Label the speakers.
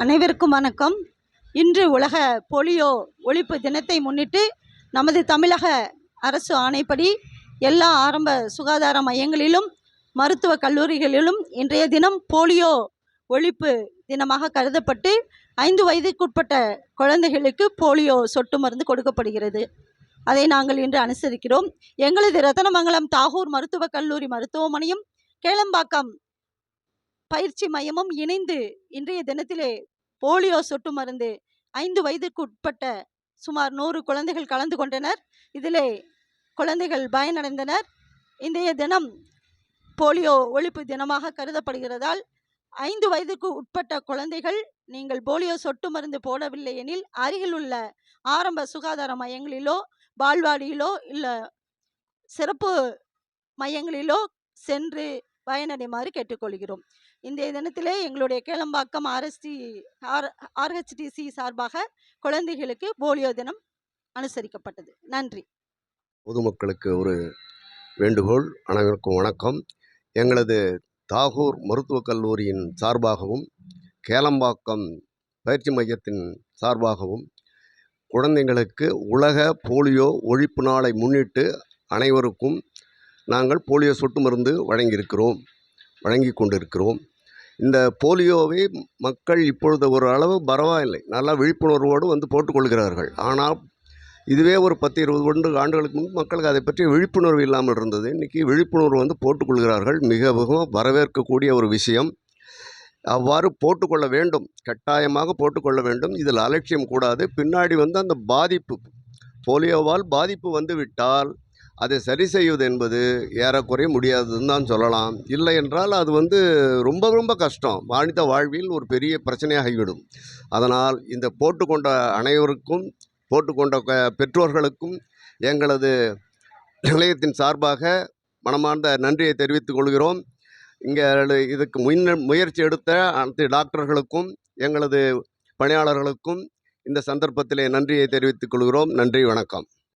Speaker 1: அனைவருக்கும் வணக்கம். இன்று உலக போலியோ ஒழிப்பு தினத்தை முன்னிட்டு நமது தமிழக அரசு ஆணைப்படி எல்லா ஆரம்ப சுகாதார மையங்களிலும் மருத்துவ கல்லூரிகளிலும் இன்றைய தினம் போலியோ ஒழிப்பு தினமாக கருதப்பட்டு ஐந்து வயதுக்குட்பட்ட குழந்தைகளுக்கு போலியோ சொட்டு மருந்து கொடுக்கப்படுகிறது. அதை நாங்கள் இன்று அனுசரிக்கிறோம். எங்களது ரத்தனமங்கலம் தாகூர் மருத்துவக் கல்லூரி மருத்துவமனையும் கேளம்பாக்கம் பயிற்சி மையமும் இணைந்து இன்றைய தினத்திலே போலியோ சொட்டு மருந்து ஐந்து வயதுக்கு உட்பட்ட சுமார் நூறு குழந்தைகள் கலந்து கொண்டனர். இதிலே குழந்தைகள் பயனடைந்தனர். இன்றைய தினம் போலியோ ஒழிப்பு தினமாக கருதப்படுகிறதால் ஐந்து வயதுக்கு உட்பட்ட குழந்தைகள் நீங்கள் போலியோ சொட்டு மருந்து போடவில்லை எனில் அருகில் உள்ள ஆரம்ப சுகாதார மையங்களிலோ பால்வாடியிலோ இல்லை சிறப்பு மையங்களிலோ சென்று பயனடைமாறு கேட்டுக்கொள்கிறோம். இந்த தினத்திலே எங்களுடைய கேளம்பாக்கம் ஆர்எஸ்டி ஆர் ஆர்ஹெச்டிசி சார்பாக குழந்தைகளுக்கு போலியோ தினம் அனுசரிக்கப்பட்டது. நன்றி.
Speaker 2: பொதுமக்களுக்கு ஒரு வேண்டுகோள் அனைவருக்கும் வணக்கம். எங்களது தாகூர் மருத்துவக் கல்லூரியின் சார்பாகவும் கேளம்பாக்கம் பயிற்சி மையத்தின் சார்பாகவும் குழந்தைங்களுக்கு உலக போலியோ ஒழிப்பு நாளை முன்னிட்டு அனைவருக்கும் நாங்கள் போலியோ சொட்டு மருந்து வழங்கியிருக்கிறோம் வழங்கி கொண்டிருக்கிறோம். இந்த போலியோவை மக்கள் இப்பொழுது ஒரு அளவு பரவாயில்லை. நல்லா விழிப்புணர்வோடு வந்து போட்டுக்கொள்கிறார்கள் ஆனால் இதுவே ஒரு பத்து இருபது ஒன்று ஆண்டுகளுக்கு முன்பு மக்களுக்கு அதை பற்றி விழிப்புணர்வு இல்லாமல் இருந்தது. இன்றைக்கி விழிப்புணர்வு வந்து போட்டுக்கொள்கிறார்கள் மிகவும் வரவேற்கக்கூடிய ஒரு விஷயம். அவ்வாறு போட்டுக்கொள்ள வேண்டும். கட்டாயமாக போட்டுக்கொள்ள வேண்டும். இதில் அலட்சியம் கூடாது. பின்னாடி வந்து அந்த பாதிப்பு. போலியோவால் பாதிப்பு வந்துவிட்டால் அதை சரி செய்வது என்பது ஏறக்குறைய முடியாதுன்னு தான் சொல்லலாம். இல்லை என்றால் அது வந்து ரொம்ப ரொம்ப கஷ்டம். மனித வாழ்வில் ஒரு பெரிய பிரச்சனையாகிவிடும் அதனால் இந்த போட்டுக்கொண்ட அனைவருக்கும் போட்டுக்கொண்ட க- பெற்றோர்களுக்கும் எங்களது நிலையத்தின் சார்பாக மனமார்ந்த நன்றியை தெரிவித்துக் கொள்கிறோம். இங்கே இதுக்கு முன்ன முயற்சி எடுத்த அனைத்து டாக்டர்களுக்கும் எங்களது பணியாளர்களுக்கும் இந்த சந்தர்ப்பத்திலே நன்றியை தெரிவித்துக் கொள்கிறோம். நன்றி வணக்கம்.